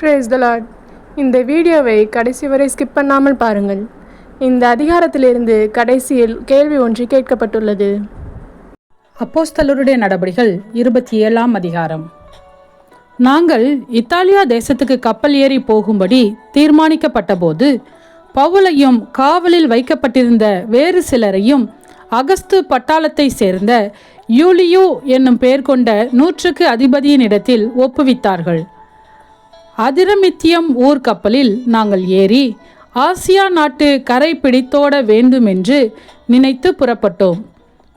Brace த Lord இந்த வீடியோவை கடைசி வரை ஸ்கிப் பண்ணாமல் பாருங்கள். இந்த அதிகாரத்திலிருந்து கடைசியில் கேள்வி ஒன்று கேட்கப்பட்டுள்ளது. அப்போஸ்தலருடைய நடபடிகள் இருபத்தி ஏழாம் அதிகாரம். நாங்கள் இத்தாலியா தேசத்துக்கு கப்பல் ஏறி போகும்படி தீர்மானிக்கப்பட்டபோது பவுலையும் காவலில் வைக்கப்பட்டிருந்த வேறு சிலரையும் அகஸ்து பட்டாளத்தை சேர்ந்த யூலியோ என்னும் பெயர் கொண்ட நூற்றுக்கு அதிபதியின் இடத்தில் ஒப்புவித்தார்கள். அதிரமித்தியம் ஊர் கப்பலில் நாங்கள் ஏறி ஆசியா நாட்டு கரை பிடித்தோட வேண்டுமென்று நினைத்து புறப்பட்டோம்.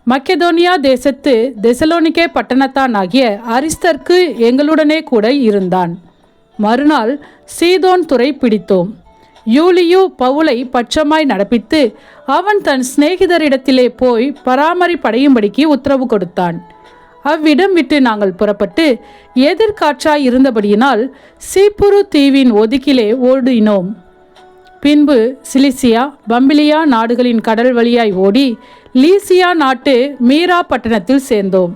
மக்கெதோனியா தேசத்து தெசலோனிக்கே பட்டணத்தான் ஆகிய அரிஸ்தர்க்கு எங்களுடனே கூட இருந்தான். மறுநாள் சீதோன் துறை பிடித்தோம். யூலியு பவுலை பட்சமாய் நடப்பித்து அவன் தன் சிநேகிதரிடத்திலே போய் பராமரிப்படையும்படிக்கு உத்தரவு கொடுத்தான். அவ்விடம் விட்டு நாங்கள் புறப்பட்டு எதிர்காற்றாய் இருந்தபடியினால் சீப்புரு தீவின் ஒதுக்கிலே ஓடினோம். பின்பு சிலிசியா பம்பிலியா நாடுகளின் கடல் வழியாய் ஓடி லீசியா நாட்டு மீரா பட்டணத்தில் சேர்ந்தோம்.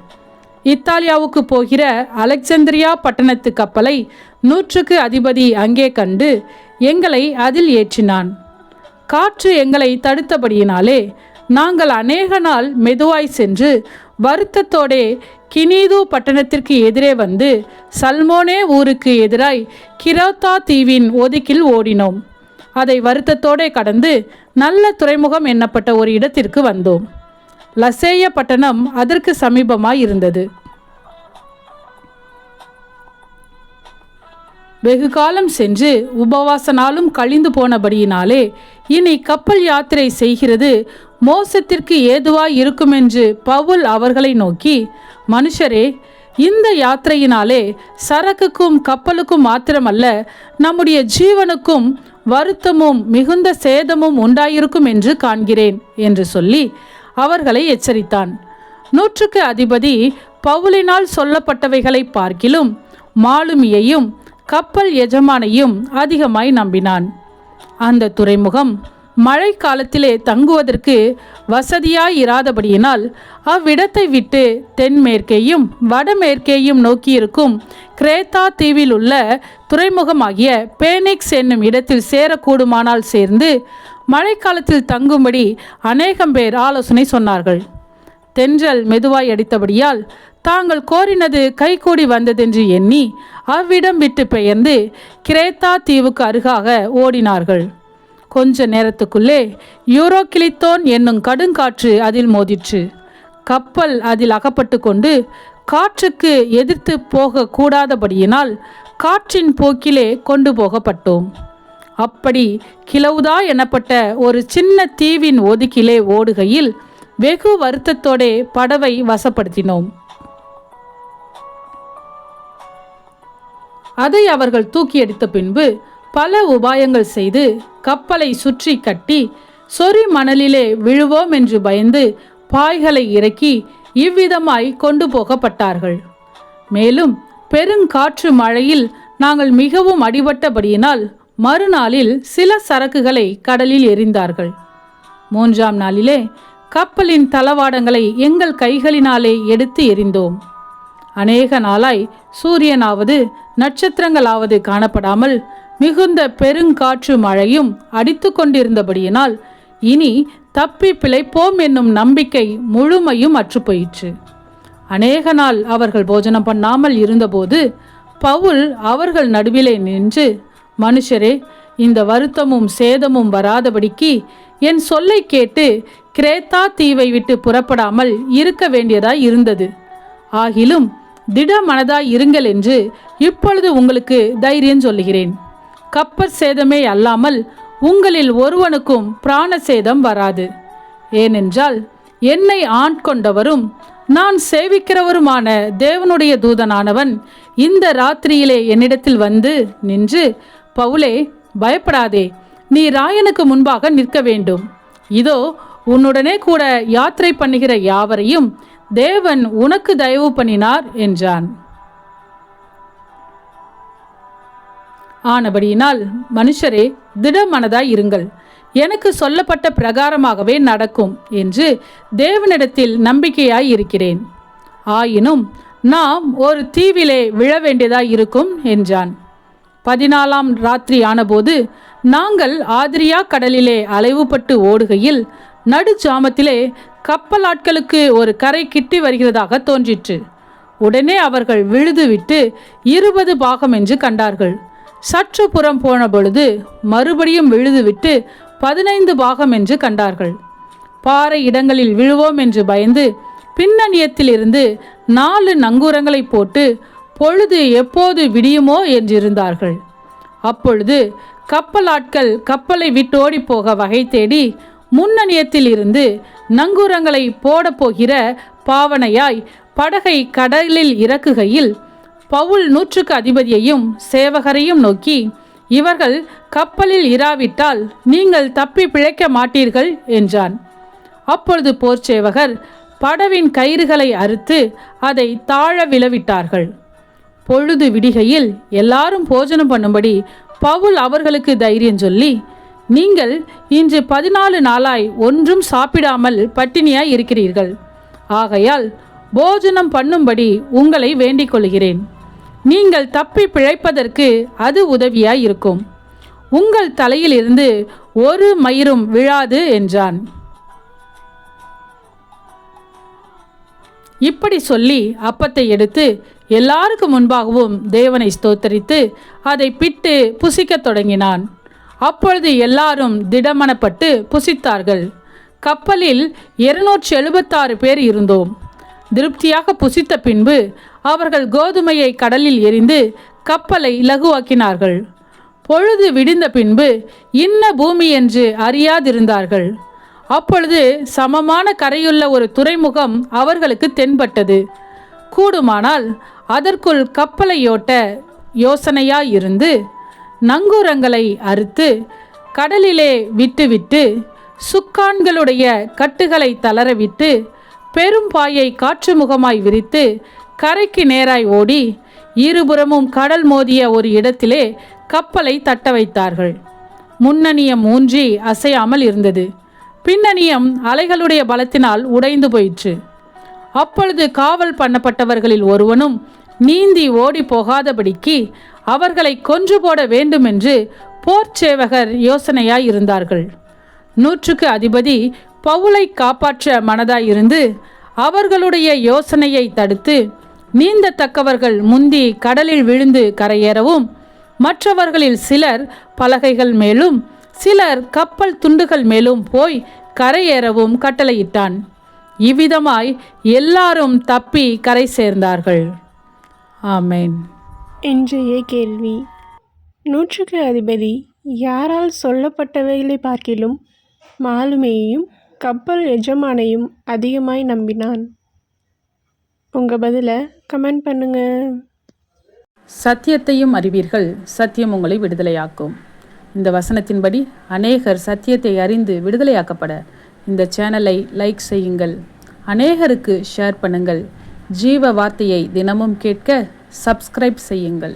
இத்தாலியாவுக்கு போகிற அலெக்சந்திரியா பட்டணத்து கப்பலை நூற்றுக்கு அதிபதி அங்கே கண்டு எங்களை அதில் ஏற்றினான். காற்று எங்களை தடுத்தபடியினாலே நாங்கள் அநேக நாள் மெதுவாய் சென்று வருத்தத்தோடே கினீது பட்டணத்திற்கு எதிரே வந்து சல்மோனே ஊருக்கு எதிராய் கிரோத்தா தீவின் ஒதுக்கில் ஓடினோம். அதை வருத்தத்தோடே கடந்து நல்ல துறைமுகம் எண்ணப்பட்ட ஒரு இடத்திற்கு வந்தோம். லசேய பட்டணம் அதற்கு சமீபமாய் இருந்தது வெகு காலம் சென்று உபவாச நாளும் கழிந்து போனபடியினாலே இனி கப்பல் யாத்திரை செய்கிறது மோசத்திற்கு ஏதுவாய் இருக்குமென்று பவுல் அவர்களை நோக்கி மனுஷரே இந்த யாத்திரையினாலே சரக்குக்கும் கப்பலுக்கும் மாத்திரமல்ல நம்முடைய ஜீவனுக்கும் வருத்தமும் மிகுந்த சேதமும் உண்டாயிருக்கும் என்று காண்கிறேன் என்று சொல்லி அவர்களை எச்சரித்தான். நூற்றுக்கு அதிபதி பவுலினால் சொல்லப்பட்டவைகளை பார்க்கிலும் மாலுமியையும் கப்பல் எஜமானையும் அதிகமாய் நம்பினான். அந்த துறைமுகம் மழை காலத்திலே தங்குவதற்கு வசதியாய் இராதபடியினால் அவ்விடத்தை விட்டு தென்மேற்கேயும் வடமேற்கேயும் நோக்கியிருக்கும் கிரேத்தா தீவில் உள்ள துறைமுகமாகிய பேனிக்ஸ் என்னும் இடத்தில் சேரக்கூடுமானால் சேர்ந்து மழைக்காலத்தில் தங்கும்படி அநேகம் பேர் ஆலோசனை சொன்னார்கள். தென்றல் மெதுவாய் அடித்தபடியால் தாங்கள் கோரினது கைகூடி வந்ததென்று எண்ணி அவ்விடம் விட்டு பெயர்ந்து கிரேத்தா தீவுக்கு அருகாக ஓடினார்கள். கொஞ்ச நேரத்துக்குள்ளே யூரோகிளித்தோன் என்னும் கடுங்காற்று அதில் மோதிற்று. கப்பல் அதில் அகப்பட்டு கொண்டு காற்றுக்கு எதிர்த்து போகக்கூடாதபடியினால் காற்றின் போக்கிலே கொண்டு போகப்பட்டோம். அப்படி கிளவுதா எனப்பட்ட ஒரு சின்ன தீவின் ஒதுக்கிலே ஓடுகையில் வெகு வருத்தத்தோடே படவை வசப்படுத்தினோம். அதை அவர்கள் தூக்கி அடித்த பின்பு பல உபாயங்கள் செய்து கப்பலை சுற்றி கட்டி சொறி மணலிலே விழுவோம் என்று பயந்து பாய்களை இறக்கி இவ்விதமாய் கொண்டு போகப்பட்டார்கள். மேலும் பெருங்காற்று மழையில் நாங்கள் மிகவும் அடிபட்டபடியினால் மறுநாளில் சில சரக்குகளை கடலில் எறிந்தார்கள். மூன்றாம் நாளிலே கப்பலின் தளவாடங்களை எங்கள் கைகளினாலே எடுத்து எறிந்தோம். அநேக நாளாய் சூரியனாவது நட்சத்திரங்களாவது காணப்படாமல் மிகுந்த பெருங்காற்று மழையும் அடித்து கொண்டிருந்தபடியினால் இனி தப்பி பிழைப்போம் என்னும் நம்பிக்கை முழுமையும் அற்றுப்போயிற்று. அநேக நாள் அவர்கள் போஜனம் பண்ணாமல் இருந்தபோது பவுல் அவர்கள் நடுவிலே நின்று மனுஷரே இந்த வருத்தமும் சேதமும் வராதபடிக்கு என் சொல்லை கேட்டு கிரேத்தா தீவை விட்டு புறப்படாமல் இருக்க வேண்டியதாய் இருந்தது. ஆகிலும் திட மனதாய் இருங்கள் என்று இப்பொழுது உங்களுக்கு தைரியம் சொல்லுகிறேன். கப்பற் சேதமே அல்லாமல் உங்களில் ஒருவனுக்கும் பிராண சேதம் வராது. ஏனென்றால் என்னை ஆண்கொண்டவரும் நான் சேவிக்கிறவருமான தேவனுடைய தூதனானவன் இந்த ராத்திரியிலே என்னிடத்தில் வந்து நின்று பவுலே பயப்படாதே நீ ராயனுக்கு முன்பாக நிற்க வேண்டும். இதோ உன்னுடனே கூட யாத்திரை பண்ணுகிற யாவரையும் தேவன் உனக்கு தயவு பண்ணினார் என்றான். ஆனபடியினால் மனுஷரே திடமனதாய் இருங்கள். எனக்கு சொல்லப்பட்ட பிரகாரமாகவே நடக்கும் என்று தேவனிடத்தில் நம்பிக்கையாய் இருக்கிறேன். ஆயினும் நாம் ஒரு தீவிலே விழ வேண்டியதாய் இருக்கும் என்றான். பதினாலாம் ராத்திரி ஆனபோது நாங்கள் ஆதிரியா கடலிலே அலைவுபட்டு ஓடுகையில் நடுஜாமத்திலே கப்பலாட்களுக்கு ஒரு கரை கிட்டி வருகிறதாக தோன்றிற்று. உடனே அவர்கள் விழுதுவிட்டு இருபது பாகம் என்று கண்டார்கள். சற்று புறம் போன பொழுது மறுபடியும் விழுதுவிட்டு பதினைந்து பாகம் என்று கண்டார்கள். பாறை இடங்களில் விழுவோம் என்று பயந்து பின்னணியத்திலிருந்து நாலு நங்கூரங்களை போட்டு பொழுது எப்போது விடியுமோ என்றிருந்தார்கள். அப்பொழுது கப்பலாட்கள் கப்பலை விட்டு ஓடிப் போக வகை தேடி முன்னணியத்தில் இருந்து நங்கூரங்களை போடப் போகிற பாவனையாய் படகை கடலில் இறக்குகையில் பவுல் நூற்றுக்கு அதிபதியையும் சேவகரையும் நோக்கி இவர்கள் கப்பலில் இராவிட்டால் நீங்கள் தப்பி பிழைக்க மாட்டீர்கள் என்றான். அப்பொழுது போர்ச்சேவகர் படவின் கயிறுகளை அறுத்து அதை தாழ விழவிட்டார்கள். பொழுது விடிகையில் எல்லாரும் போஜனம் பண்ணும்படி பவுல் அவர்களுக்கு தைரியம் சொல்லி நீங்கள் இன்று பதினாலு நாளாய் ஒன்றும் சாப்பிடாமல் பட்டினியாய் இருக்கிறீர்கள். ஆகையால் போஜனம் பண்ணும்படி உங்களை வேண்டிக் கொள்கிறேன். நீங்கள் தப்பி பிழைப்பதற்கு அது உதவியாய் இருக்கும். உங்கள் தலையிலிருந்து ஒரு மயிரும் விழாது என்றான். இப்படி சொல்லி அப்பத்தை எடுத்து எல்லாருக்கு முன்பாகவும் தேவனை ஸ்தோத்தரித்து அதை பிட்டு புசிக்கத் தொடங்கினான். அப்பொழுது எல்லாரும் திடமனப்பட்டு புசித்தார்கள். கப்பலில் இருநூற்றி எழுபத்தாறு பேர் இருந்தோம். திருப்தியாக புசித்த பின்பு அவர்கள் கோதுமையை கடலில் எறிந்து கப்பலை இலகுவாக்கினார்கள். பொழுது விடிந்த பின்பு இன்ன பூமி என்று அறியாதிருந்தார்கள். அப்பொழுது சமமான கரையுள்ள ஒரு துறைமுகம் அவர்களுக்கு தென்பட்டது. கூடுமானால் அதற்குள் கப்பலையோட்ட யோசனையாயிருந்து நங்கூரங்களை அறுத்து கடலிலே விட்டுவிட்டு சுக்கான்களுடைய கட்டுகளை தளரவிட்டு பெரும் பாயை காற்று முகமாய் விரித்து கரைக்கு நேராய் ஓடி இருபுறமும் கடல் மோதிய ஒரு இடத்திலே கப்பலை தட்ட வைத்தார்கள். முன்னணியம் ஊன்றி அசையாமல் இருந்தது. பின்னணியம் அலைகளுடைய பலத்தினால் உடைந்து போயிற்று. அப்பொழுது காவல் பண்ணப்பட்டவர்களில் ஒருவனும் நீந்தி ஓடி போகாதபடிக்கு அவர்களை கொன்று போட வேண்டுமென்று போர்ச்சேவகர் யோசனையாய் இருந்தார்கள் நூற்றுக்கு அதிபதி பவுலை காப்பாற்ற மனதாயிருந்து அவர்களுடைய யோசனையை தடுத்து நீந்தத்தக்கவர்கள் முந்தி கடலில் விழுந்து கரையேறவும் மற்றவர்களில் சிலர் பலகைகள் மேலும் சிலர் கப்பல் துண்டுகள் மேலும் போய் கரையேறவும் கட்டளையிட்டான். இவ்விதமாய் எல்லாரும் தப்பி கரை சேர்ந்தார்கள். ஆமென். இன்றைய கேள்வி. நூற்றுக்கு அதிபதி யாரால் சொல்லப்பட்டவைகளை பார்க்கிலும் மாலுமியையும் கப்பல் எஜமானையும் அதிகமாய் நம்பினான். உங்கள் பதிலை கமெண்ட் பண்ணுங்கள் சத்தியத்தையும் அறிவீர்கள் சத்தியம் உங்களை விடுதலையாக்கும். இந்த வசனத்தின்படி அநேகர் சத்தியத்தை அறிந்து விடுதலையாக்கப்பட இந்த சேனலை லைக் செய்யுங்கள். அநேகருக்கு ஷேர் பண்ணுங்கள். ஜீவ வார்த்தையை தினமும் கேட்க சப்ஸ்கிரைப் செய்யுங்கள்.